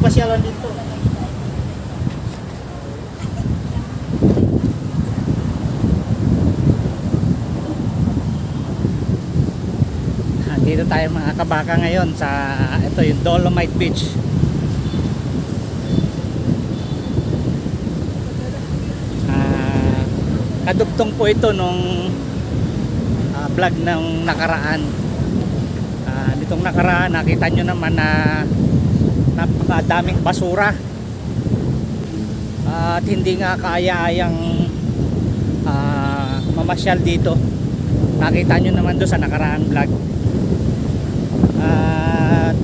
pasyalan dito. Dito tayo mga kabaka ngayon sa ito yung Dolomite Beach. Ah, kadugtong po ito nung ah, vlog ng nakaraan. Ah, nitong nakaraan nakita nyo naman na napakadaming basura. at hindi nga kaya-ayang ah, mamasyal dito. Nakita nyo naman doon sa nakaraan vlog. At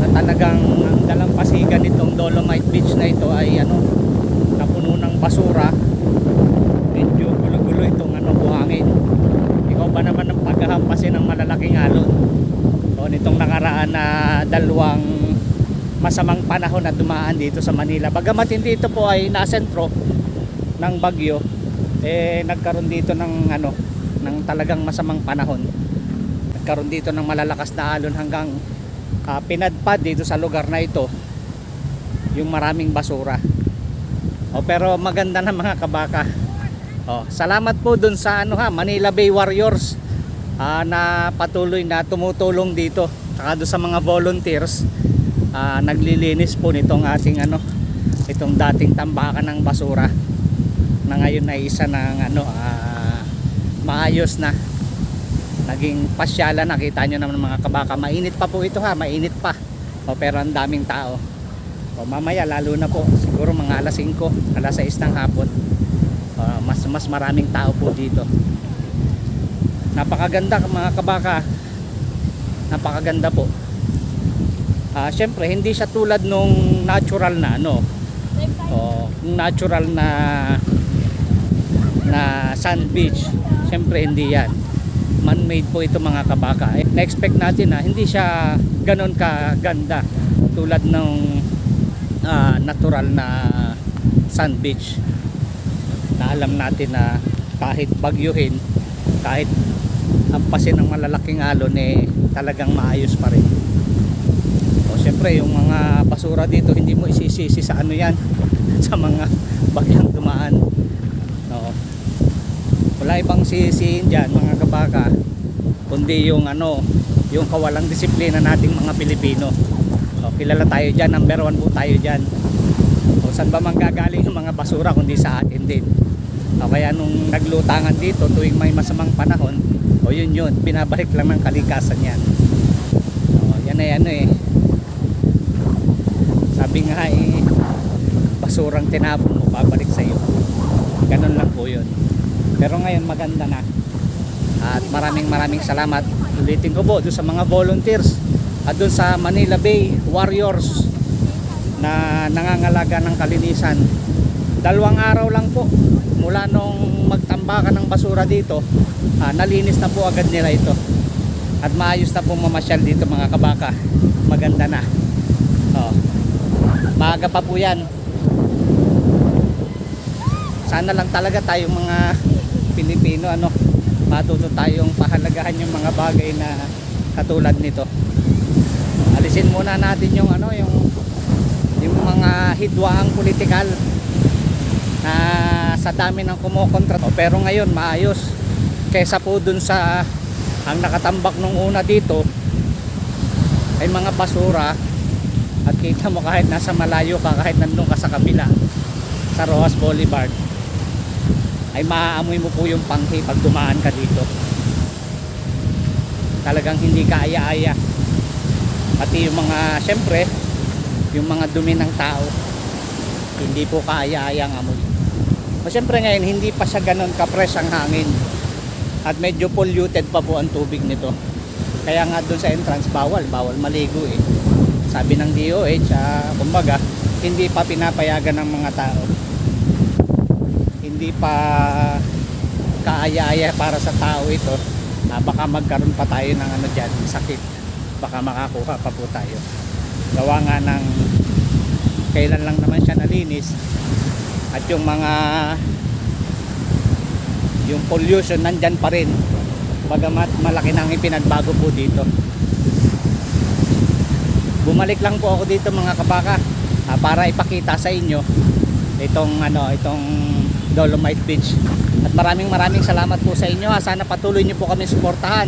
na talagang ang dalampasigan nitong Dolomite Beach na ito ay ano napuno ng basura medyo gulo-gulo itong ano buhangin ikaw ba naman ang paghahampasin ng malalaking alon o nitong nakaraan na dalawang masamang panahon na dumaan dito sa Manila. Bagamat hindi ito po ay nasentro ng bagyo eh nagkaroon dito ng ano ng talagang masamang panahon. Nagkaroon dito ng malalakas na alon hanggang ah, pinadpad dito sa lugar na ito yung maraming basura. O pero maganda na mga kabaka. O, salamat po dun sa ano ha Manila Bay Warriors ah, na patuloy na tumutulong dito saka doon sa mga volunteers ah, naglilinis po nitong ating ano itong dating tambakan ng basura na ngayon ay isa ng ano ah, maayos na. Naging pasyala nakita nyo naman mga kabaka mainit pa po ito ha mainit pa. O, pero ang daming tao. O, mamaya lalo na po siguro mga alas 5 alas 6 ng hapon o, mas mas maraming tao po dito. Napakaganda mga kabaka napakaganda po. Ah syempre hindi siya tulad nung natural na ano. O, yung natural na na sand beach. Syempre hindi yan. Man-made po ito mga kabaka. Eh, na-expect natin na hindi siya ganon kaganda tulad ng ah, natural na sand beach. Na alam natin na kahit bagyuhin kahit ampasin ng malalaking alon eh talagang maayos pa rin. O syempre yung mga basura dito hindi mo isisisi sa ano yan sa mga bagyang dumaan. No wala ibang sisihin dyan mga kabaka kundi yung ano yung kawalang disiplina nating mga Pilipino. O, kilala tayo dyan number one po tayo dyan. O saan ba manggagaling yung mga basura kundi sa atin din? O kaya nung naglutangan dito tuwing may masamang panahon o yun yun. Binabalik lang ng kalikasan yan. O yan ay ano eh. Sabi nga eh basurang tinapon mo babalik sa iyo. Ganun lang po yun. Pero ngayon maganda na. At maraming maraming salamat. Ulitin ko po doon sa mga volunteers. At doon sa Manila Bay Warriors na nangangalaga ng kalinisan dalawang araw lang po mula nung magtambakan ng basura dito ah, nalinis na po agad nila ito. At maayos na po mamasyal dito mga kabaka. Maganda na. Oh. maaga pa po yan. Sana lang talaga tayong mga Pilipino ano matuto tayong pahalagahan yung mga bagay na katulad nito. Alisin muna natin yung ano yung yung mga hidwaang politikal sa dami ng kumokontra pero ngayon maayos. Kaysa po dun sa ang nakatambak nung una dito ay mga basura. At kita mo kahit nasa malayo ka kahit nandun ka sa kabila sa Rojas Boulevard ay maaamoy mo po yung panghi pag dumaan ka dito. Talagang hindi ka aya-aya. Pati yung mga syempre yung mga dumi ng tao hindi po kaaya-aya ang amoy o syempre ngayon hindi pa siya ganun ka-fresh ang hangin. At medyo polluted pa po ang tubig nito. Kaya nga doon sa entrance bawal bawal maligo eh. Sabi ng DOH ah, kumbaga hindi pa pinapayagan ng mga tao. Hindi pa kaaya-aya para sa tao ito ah, baka magkaroon pa tayo ng ano dyan sakit. Baka makakuha pa po tayo. Gawa nga ng kailan lang naman siya nalinis at yung mga yung pollution nandyan pa rin. Bagamat malaki nang ipinagbago po dito. Bumalik lang po ako dito mga kabaka ah, para ipakita sa inyo itong ano itong Dolomite Beach. At maraming maraming salamat po sa inyo ha. sana patuloy niyo po kami suportahan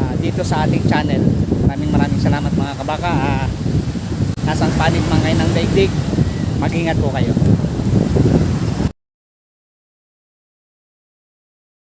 ah, dito sa ating channel. Maraming maraming salamat mga kabaka ah, nasang panig man kayo ng daigdig. Mag-ingat po kayo